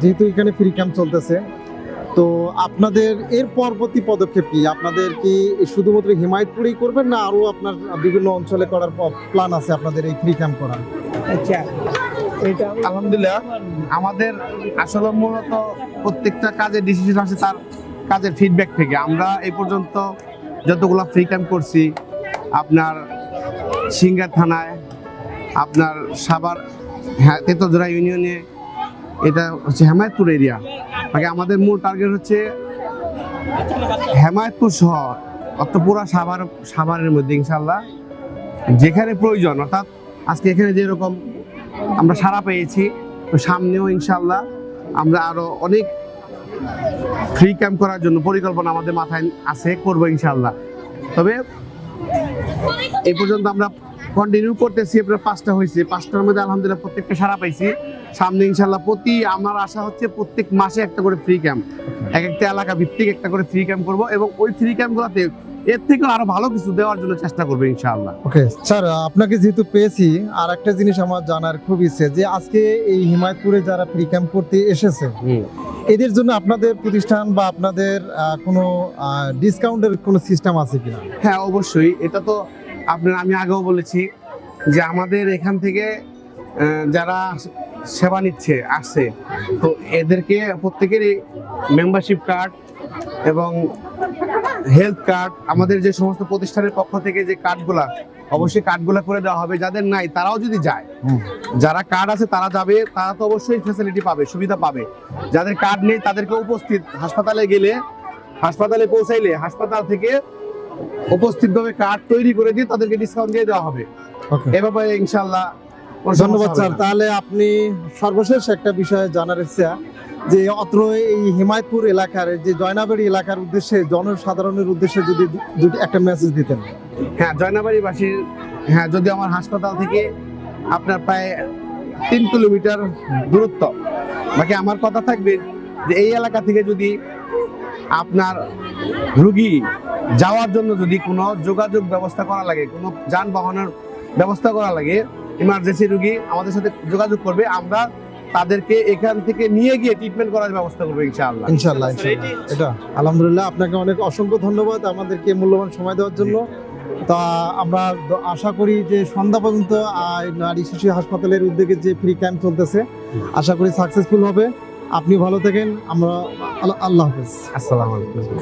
যেহেতু এখানে free camp চলতেছে তো আপনাদের এর পরবর্তী পদক্ষেপ কি? আপনাদের কি শুধুমাত্র হিমায়তপুরেই করবেন না আরও আপনার বিভিন্ন অঞ্চলে করার প্ল্যান আছে আপনাদের এই ফ্রি ক্যাম্প করার? আচ্ছা এটা আলহামদুলিল্লাহ আমাদের আসলে মূলত প্রত্যেকটা কাজের ডিসিশন আসে তার কাজের ফিডব্যাক থেকে। আমরা এই পর্যন্ত যতগুলো ফ্রি ক্যাম্প করছি আপনার সিঙ্গার থানায় আপনার সাবার হ্যাঁ তেতজোড়া ইউনিয়নে এটা হচ্ছে হেমায়তপুর এরিয়া বাকি আমাদের মূল টার্গেট হচ্ছে হেমায়তপুর শহর, অর্থাৎ পুরো সাভার, সাভারের মধ্যে ইনশাল্লাহ যেখানে প্রয়োজন, অর্থাৎ আজকে এখানে যেরকম আমরা সারা পেয়েছি, তো সামনেও ইনশাল্লাহ আমরা আরও অনেক ফ্রি ক্যাম্প করার জন্য পরিকল্পনা আমাদের মাথায় আছে, করব ইনশাল্লাহ তবে এই পর্যন্ত আমরা কন্টিনিউ করতেছি এবার পাঁচটা হয়েছে। পাঁচটার মধ্যে আলহামদুলিল্লাহ প্রত্যেকটা সারা পাইছি। সামনে ইনশাল্লাহ প্রতি আমার আশা হচ্ছে প্রত্যেক মাসে একটা করে ফ্রি ক্যাম্প এক একটা এলাকা ভিত্তিক একটা করে ফ্রি ক্যাম্প করব এবং ওই ফ্রি ক্যাম্পগুলোতে এর থেকে আরও ভালো কিছু দেওয়ার জন্য চেষ্টা করব ইনশাআল্লাহ। ওকে স্যার আপনাকে যেহেতু পেয়েছি আর একটা জিনিস আমার জানার খুব ইচ্ছে যে আজকে এই হিমায়তপুরে যারা ফ্রি ক্যাম্প করতে এসেছে এদের জন্য আপনাদের প্রতিষ্ঠান বা আপনাদের কোনো ডিসকাউন্টের কোনো সিস্টেম আছে কিনা? হ্যাঁ অবশ্যই। এটা তো আপনার আমি আগেও বলেছি যে আমাদের এখান থেকে যারা সেবা নিচ্ছে আসছে তো এদেরকে প্রত্যেকেরই মেম্বারশিপ কার্ড এবং হেলথ কার্ড আমাদের যে সমস্ত প্রতিষ্ঠানের পক্ষ থেকে যে কার্ডগুলা অবশ্যই কার্ডগুলা করে দেওয়া হবে। যাদের নাই তারাও যদি যায় যারা কার্ড আছে তারা যাবে তারা তো অবশ্যই ফ্যাসিলিটি পাবে সুবিধা পাবে। যাদের কার্ড নেই তাদেরকে উপস্থিত। হাসপাতালে গেলে হাসপাতালে পৌঁছাইলে হাসপাতাল থেকে উপস্থিতভাবে কার্ড তৈরি করে দিয়ে তাদেরকে ডিসকাউন্ট দিয়ে দেওয়া হবে। এ ব্যাপারে ইনশাল্লাহ ধন্যবাদ স্যার তাহলে আপনি সর্বশেষ একটা বিষয়ে জানার ইচ্ছা যে অত্র এই হিমায়তপুর এলাকার যে জয়নাবাড়ি এলাকার উদ্দেশ্যে জনসাধারণের উদ্দেশ্যে যদি যদি একটা মেসেজ দিতেন। হ্যাঁ জয়নাবাড়িবাসীর হ্যাঁ যদি আমার হাসপাতাল থেকে আপনার প্রায় তিন কিলোমিটার দূরত্ব বাকি আমার কথা থাকবে যে এই এলাকা থেকে যদি আপনার রুগী যাওয়ার জন্য যদি কোনো যোগাযোগ ব্যবস্থা করা লাগে কোনো যানবাহনের ব্যবস্থা করা লাগে ইমার্জেন্সি রুগী আমাদের সাথে যোগাযোগ করবে আমরা তাদেরকে এখান থেকে নিয়ে গিয়ে ট্রিটমেন্ট করার ব্যবস্থা করব ইনশাআল্লাহ। ইনশাল্লাহ ইনশাল্লাহ। এটা আলহামদুলিল্লাহ আপনাকে অনেক অসংখ্য ধন্যবাদ আমাদেরকে মূল্যবান সময় দেওয়ার জন্য। তা আমরা আশা করি যে সন্ধ্যা পর্যন্ত নারী শিশু হাসপাতালের উদ্যোগে যে ফ্রি ক্যাম্প চলতেছে আশা করি সাকসেসফুল হবে। আপনি ভালো থাকেন আমরা আল্লাহ- আল্লাহ হাফেজ। আসসালামু আলাইকুম।